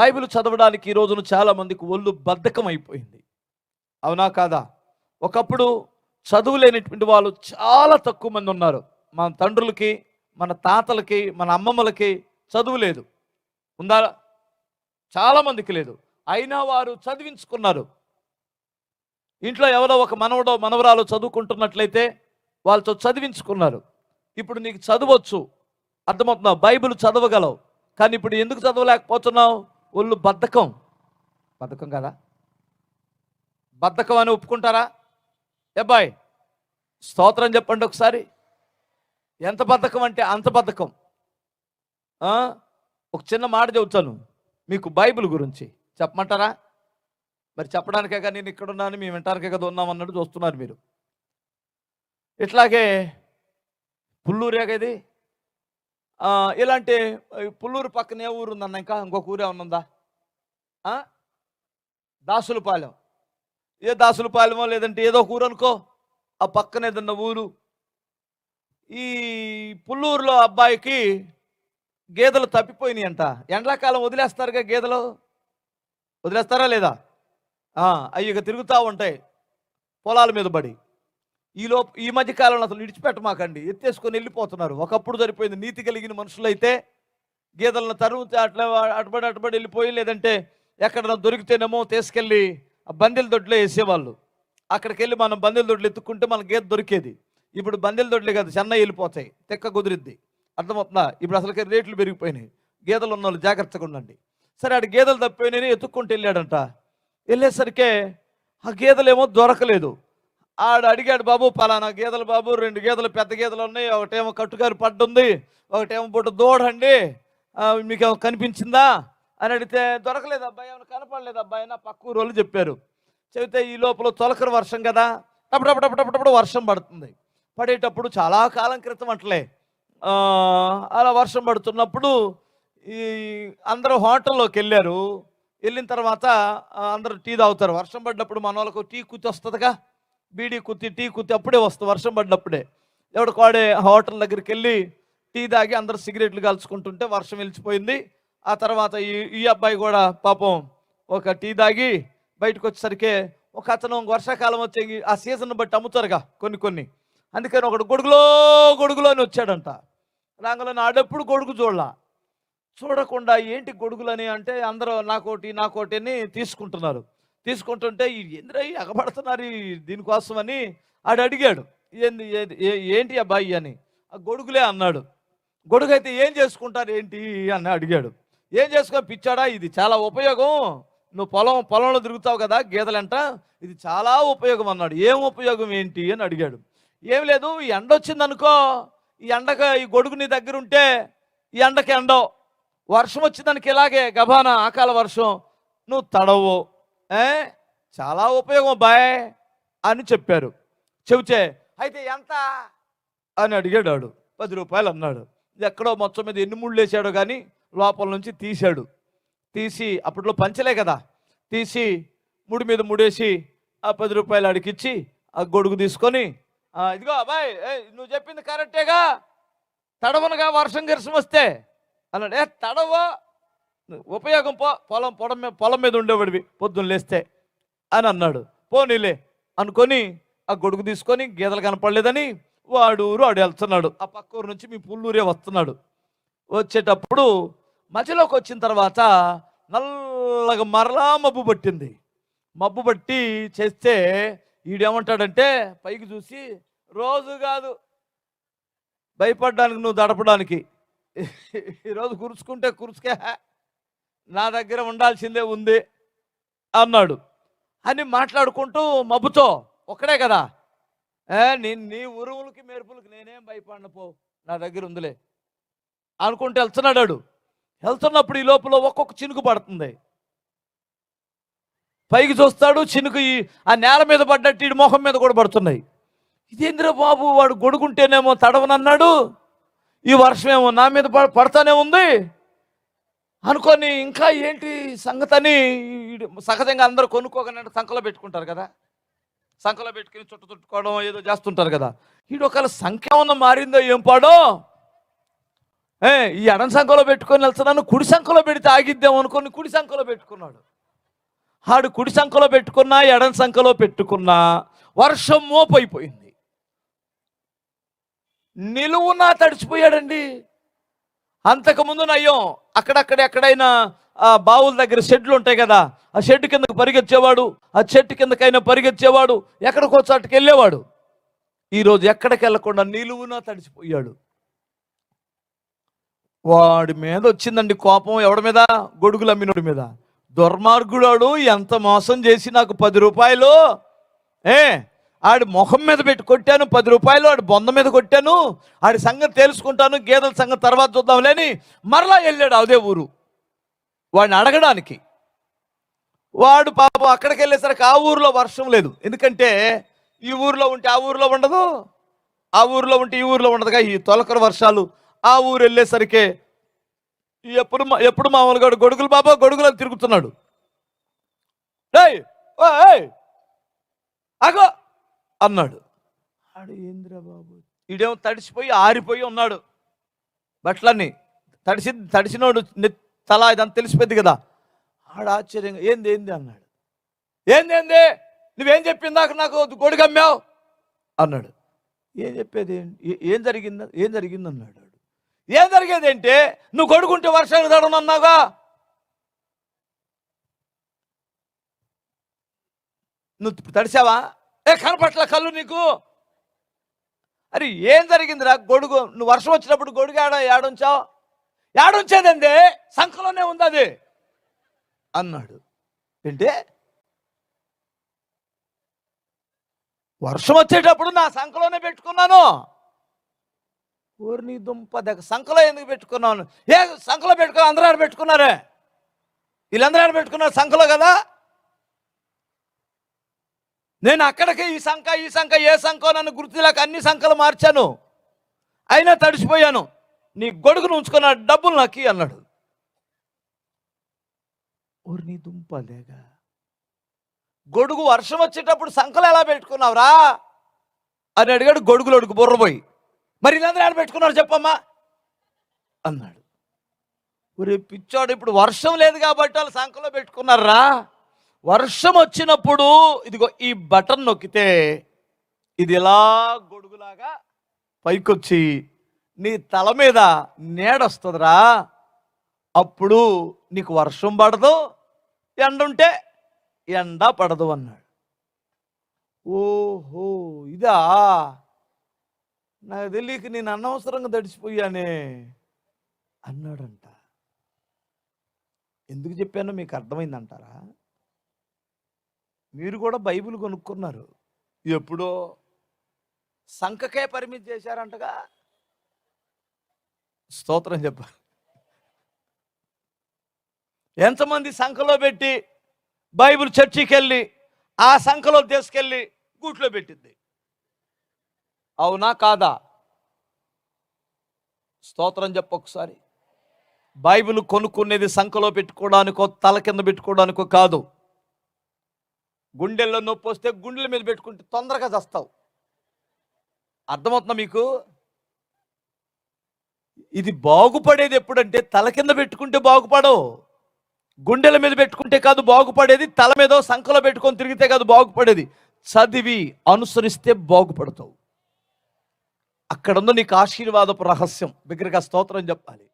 Bible చదవడానికి ఈ రోజున చాలా మందికి ఒళ్ళు బద్ధకం అయిపోయింది అవునా కాదా? ఒకప్పుడు చదువు లేనటువంటి వాళ్ళు చాలా తక్కువ మంది ఉన్నారు. మన తండ్రులకి మన తాతలకి మన అమ్మమ్మలకి చదువు లేదు. ఉందా? చాలా మందికి లేదు. అయినా వారు చదివించుకున్నారు. ఇంట్లో ఎవరో ఒక మనవడో మనవరాలు చదువుకుంటున్నట్లయితే వాళ్ళతో చదివించుకున్నారు. ఇప్పుడు నీకు చదవచ్చు. అర్థమవుతున్నావు బైబిల్ చదవగలవు. కానీ ఇప్పుడు ఎందుకు చదవలేకపోతున్నావు? ఒళ్ళు బద్ధకం. బద్ధకం కదా? బద్ధకం అని ఒప్పుకుంటారా? అబ్బాయి స్తోత్రం చెప్పండి ఒకసారి. ఎంత బద్ధకం అంటే అంత బద్ధకం? ఒక చిన్న మాట చెబుతాను మీకు బైబిల్ గురించి. చెప్పమంటారా? మరి చెప్పడానికే కానీ నేను ఇక్కడ ఉన్నాను మేము వింటానికే కదా ఉన్నాం అన్నట్టు చూస్తున్నారు మీరు. ఇట్లాగే పుల్లూరే కదా ఇది? ఇలాంటి పుల్లూరు పక్కన ఏ ఊరు ఉందన్న ఇంకా? ఇంకొక ఊరే ఉన్నదా దాసులపాలెం. ఏ దాసులపాలెమో లేదంటే ఏదో ఒక ఊరు అనుకో. ఆ పక్కన ఏదన్నా ఊరు. ఈ పుల్లూరులో అబ్బాయికి గేదెలు తప్పిపోయినాయి అంట ఎండాకాలం వదిలేస్తారుగా గేదెలు? వదిలేస్తారా లేదా? అవి ఇక తిరుగుతూ ఉంటాయి. పొలాల మీద పడి. ఈలో ఈ మధ్య కాలంలో అసలు విడిచిపెట్టమాకండి. ఎత్తేసుకొని వెళ్ళిపోతున్నారు. ఒకప్పుడు సరిపోయింది. నీతి కలిగిన మనుషులైతే గేదెలను తరువు అట్లా అటుబడి అటుబడి వెళ్ళిపోయి లేదంటే ఎక్కడ దొరికితేనేమో తీసుకెళ్ళి ఆ బందెల దొడ్లో వేసేవాళ్ళు. అక్కడికి వెళ్ళి మనం బందెల దొడ్లు ఎత్తుకుంటే మన గేదె దొరికేది. ఇప్పుడు బందెల దొడ్లే కాదు చెన్నై వెళ్ళిపోతాయి. తెక్క కుదిరిద్ది. అర్థమవుతుందా? ఇప్పుడు అసలుకి రేట్లు పెరిగిపోయినాయి. గేదెలు ఉన్న వాళ్ళు జాగ్రత్తగా ఉండండి. సరే ఆడ గేదెలు తప్పిపోయినాయి ఎత్తుక్కుంటూ వెళ్ళాడంట. వెళ్ళేసరికే ఆ గేదెలేమో దొరకలేదు. ఆడు అడిగాడు బాబు పలానా గీతలు బాబు రెండు గేదెలు పెద్ద గేదెలు ఉన్నాయి ఒకటేమో కట్టుగారు పడ్డుంది ఒకటేమో బుట్ట దూడండి మీకు ఏమో కనిపించిందా? అని అడిగితే దొరకలేదు అబ్బాయి ఏమైనా కనపడలేదు అబ్బాయి నా పక్క ఊరోళ్ళు చెప్పారు. చెబితే ఈ లోపల తొలకర వర్షం కదా టపటపటపటపటప్పుడు వర్షం పడుతుంది. పడేటప్పుడు చాలా కాలం క్రితం అట్లే. అలా వర్షం పడుతున్నప్పుడు ఈ అందరూ హోటల్లోకి వెళ్ళారు. వెళ్ళిన తర్వాత అందరూ టీ తాగుతారు. వర్షం పడినప్పుడు మన వాళ్ళకు టీ కూర్చొస్తుందిగా. బీడీ కుత్తి టీ కుత్తి అప్పుడే వస్తుంది వర్షం పడినప్పుడే. ఎవడు కోడే హోటల్ దగ్గరికి వెళ్ళి టీ తాగి అందరూ సిగరెట్లు కాల్చుకుంటుంటే వర్షం వెళ్ళిపోయింది ఆ తర్వాత ఈ ఈ అబ్బాయి కూడా పాపం ఒక టీ తాగి బయటకు వచ్చేసరికి ఒక అతను వర్షాకాలం వచ్చే ఆ సీజన్ బట్టి అమ్ముతారుగా కొన్ని కొన్ని. అందుకని ఒకడు గొడుగులో గొడుగులో అని వచ్చాడంట. రాంగలో నాడెప్పుడు గొడుగు చూడలా. చూడకుండా ఏంటి గొడుగులని అంటే అందరూ నాకోటి నాకోటి అని తీసుకుంటున్నారు. తీసుకుంటుంటే ఈ ఎగబడుతున్నారు ఈ దీనికోసం అని ఆడు అడిగాడు. ఏంది ఏ- ఏంటి అబ్బాయి అని. ఆ గొడుగులే అన్నాడు. గొడుగు అయితే ఏం చేసుకుంటారు ఏంటి అని అడిగాడు. ఏం చేసుకొని పిచ్చాడా ఇది చాలా ఉపయోగం. నువ్వు పొలం పొలంలో తిరుగుతావు కదా గీతలంట ఇది చాలా ఉపయోగం అన్నాడు. ఏం ఉపయోగం ఏంటి అని అడిగాడు. ఏం లేదు ఈ ఎండ వచ్చిందనుకో ఈ ఎండక ఈ గొడుగు నీ దగ్గర ఉంటే ఈ ఎండకి ఎండవు. వర్షం వచ్చిందానికి ఇలాగే గబాన ఆకాల వర్షం నువ్వు తడవు. చాలా ఉపయోగం బాయ్ అని చెప్పారు. చెబితే అయితే ఎంత? అని అడిగాడు ఆడు పది రూపాయలు అన్నాడు. ఎక్కడో మొత్తం మీద ఎన్ని ముళ్ళు వేసాడో కానీ లోపల నుంచి తీశాడు. తీసి అప్పట్లో పంచలే కదా. తీసి ముడి మీద ముడేసి ఆ పది రూపాయలు అడిగిచ్చి ఆ గొడుగు తీసుకొని ఇదిగో అబ్బాయి నువ్వు చెప్పింది కరెక్టేగా? తడవనగా వర్షం గిరసం వస్తే అన్నాడు. ఏ తడవ? ఉపయోగం పో పొలం పొలం మీద పొలం మీద ఉండేవాడివి. పొద్దున్న లేస్తే అని అన్నాడు. పోనీలే అనుకొని ఆ గొడుగు తీసుకొని గీతలు కనపడలేదని వాడూరు ఊరు వాడు వెళ్తున్నాడు. ఆ పక్క ఊరు నుంచి మీ పుల్లూరే వస్తున్నాడు. వచ్చేటప్పుడు మధ్యలోకి వచ్చిన తర్వాత నల్లగా మరలా మబ్బు పట్టింది. మబ్బు పట్టి చేస్తే ఈడేమంటాడంటే పైకి చూసి రోజు కాదు భయపడడానికి నువ్వు దడపడానికి. ఈరోజు కురుచుకుంటే కురుచుకే. నా దగ్గర ఉండాల్సిందే ఉంది అన్నాడు. అని మాట్లాడుకుంటూ మబ్బుతో ఒక్కడే కదా? ఏ నీ నీ ఉరువులకి మెరుపులకి నేనేం భయపడిన పో నా దగ్గర ఉందిలే అనుకుంటూ వెళ్తున్నాడు వెళ్తున్నప్పుడు ఈ లోపల ఒక్కొక్క చినుకు పడుతుంది. పైకి చూస్తాడు చినుకు ఈ ఆ నేల మీద పడ్డట్టు ఈ మొహం మీద కూడా పడుతున్నాయి. ఇదేంద్ర బాబు వాడు గొడుగుంటేనేమో తడవనన్నాడు ఈ వర్షం ఏమో నా మీద పడ- పడతానే ఉంది అనుకొని ఇంకా ఏంటి సంగతని సహజంగా అందరూ కొనుక్కోగానే సంకలో పెట్టుకుంటారు కదా. సంకలో పెట్టుకుని చుట్టు చుట్టుకోవడం ఏదో చేస్తుంటారు కదా. వీడు ఒకవేళ సంఖ్య ఉన్న మారిందో ఏం పాడో? ఏ ఈ ఎడం సంఖలో పెట్టుకొని వెళ్తున్నాను కుడి సంఖలో పెడితే ఆగిద్దాం అనుకొని కుడి సంఖలో పెట్టుకున్నాడు. ఆడు కుడి సంఖలో పెట్టుకున్నా ఎడం సంఖలో పెట్టుకున్నా వర్షం మోపైపోయింది. నిలువునా తడిచిపోయాడండి. అంతకుముందు నయ్యం అక్కడక్కడ ఎక్కడైనా ఆ బావుల దగ్గర షెడ్లు ఉంటాయి కదా ఆ షెడ్ కిందకు పరిగెత్తేవాడు ఆ చెట్టు కిందకైనా పరిగెత్తేవాడు ఎక్కడికో చాటుకు వెళ్ళేవాడు. ఈరోజు ఎక్కడికి వెళ్ళకుండా నిలువునా తడిచిపోయాడు. వాడి మీద వచ్చిందండి కోపం ఎవడి మీద? గొడుగులు అమ్మినోడి మీద. దుర్మార్గుడాడు ఎంత మోసం చేసి నాకు పది రూపాయలు ఏ ఆడి మొహం మీద పెట్టి కొట్టాను పది రూపాయలు ఆడి బొంద మీద కొట్టాను ఆడి సంగతి తెలుసుకుంటాను గేదెల సంగతి తర్వాత చూద్దాంలేని మరలా వెళ్ళాడు అదే ఊరు. వాడిని అడగడానికి. వాడు పాపం అక్కడికి వెళ్ళేసరికి ఆ ఊరిలో వర్షం లేదు. ఎందుకంటే ఈ ఊరిలో ఉంటే ఆ ఊరిలో ఉండదు ఆ ఊరిలో ఉంటే ఈ ఊరిలో ఉండదుగా ఈ తొలకర వర్షాలు ఆ ఊరు వెళ్ళేసరికి ఎప్పుడు మా- ఎప్పుడు మామూలుగా గొడుగులు బాబా గొడుగులు అని తిరుగుతున్నాడు. ఓ అగో అన్నాడు. ఆడు ఏంద్రా బాబు? ఈడేమో తడిసిపోయి ఆరిపోయి ఉన్నాడు. బట్టలన్నీ తడిసి తడిసినోడు నె- తల ఇదంతా తెలిసిపోయింది కదా. ఆడ ఆశ్చర్యంగా ఏంది ఏంది? అన్నాడు. ఏంది ఏంది? నువ్వేం చెప్పిందాక నాకు గొడుగు అమ్మావు అన్నాడు. ఏం చెప్పేది? ఏం- జరిగింది ఏం జరిగింది అన్నాడు. ఏం జరిగేది అంటే నువ్వు కొడుకుంటే వర్షానికి తడనన్నావుగా నువ్వు తడిసావా? ఏ కనపట్ల కళ్ళు నీకు? అరే ఏం జరిగిందిరా? గొడుగు నువ్వు వర్షం వచ్చినప్పుడు గొడుగు ఆడ ఏడుంచావు? ఏడుంచేదండి సంఖలోనే ఉంది అది? అన్నాడు. ఏంటే? వర్షం వచ్చేటప్పుడు నా సంఖలోనే పెట్టుకున్నాను. ఊరిని దుంప దగ్గర సంఖలో ఎందుకు పెట్టుకున్నాను? ఏ సంఖలో పెట్టుకున్నా అందరూ ఆడ పెట్టుకున్నారే? వీళ్ళందరూ ఆడ పెట్టుకున్నారు సంఖలో కదా? నేను అక్కడికి ఈ సంఖ ఈ సంఖ ఏ సంఖో నన్ను గుర్తులేక అన్ని సంఖలు మార్చాను. అయినా తడిసిపోయాను. నీ గొడుగును ఉంచుకున్న డబ్బులు నాకు అన్నాడు. ఓరి నీ దుంపలేగా గొడుగు వర్షం వచ్చేటప్పుడు సంఖలు ఎలా పెట్టుకున్నావురా అని అడిగాడు గొడుగులు అడుగు బుర్రపోయి మరి వీళ్ళందరూ ఎలా పెట్టుకున్నారు చెప్పమ్మా? అన్నాడు. ఒరే పిచ్చాడు ఇప్పుడు వర్షం లేదు కాబట్టి వాళ్ళు సంఖలో పెట్టుకున్నారా? వర్షం వచ్చినప్పుడు ఇదిగో ఈ బటన్ నొక్కితే ఇది ఇలా గొడుగులాగా పైకొచ్చి నీ తల మీద నీడొస్తుందిరా. అప్పుడు నీకు వర్షం పడదు ఎండ ఉంటే ఎండ పడదు అన్నాడు. ఓహో ఇదా? నాకు తెలియక నేను అనవసరంగా తడిచిపోయానే అన్నాడంట. ఎందుకు చెప్పానో మీకు అర్థమైందంటారా? మీరు కూడా బైబిల్ కొనుక్కున్నారు. ఎప్పుడో. సంఖకే పరిమితి చేశారంటగా. స్తోత్రం చెప్పారు ఎంతమంది సంఖలో పెట్టి బైబిల్ చర్చికి వెళ్ళి ఆ సంఖలో తీసుకెళ్ళి గూట్లో పెట్టింది అవునా కాదా? స్తోత్రం చెప్పు ఒకసారి. బైబిల్ కొనుక్కునేది సంఖలో పెట్టుకోవడానికో తల కింద పెట్టుకోవడానికో కాదు. గుండెల్లో నొప్పి వస్తే గుండెల మీద పెట్టుకుంటే తొందరగా చస్తావు. అర్థమవుతుందా మీకు? ఇది బాగుపడేది ఎప్పుడంటే తల కింద పెట్టుకుంటే బాగుపడవు. గుండెల మీద పెట్టుకుంటే కాదు బాగుపడేది తల మీద సంఖలో పెట్టుకొని తిరిగితే కాదు బాగుపడేది. చదివి అనుసరిస్తే బాగుపడతావు. అక్కడ నీకు ఆశీర్వాదపు రహస్యం. బిగ్గరగా స్తోత్రం చెప్పాలి.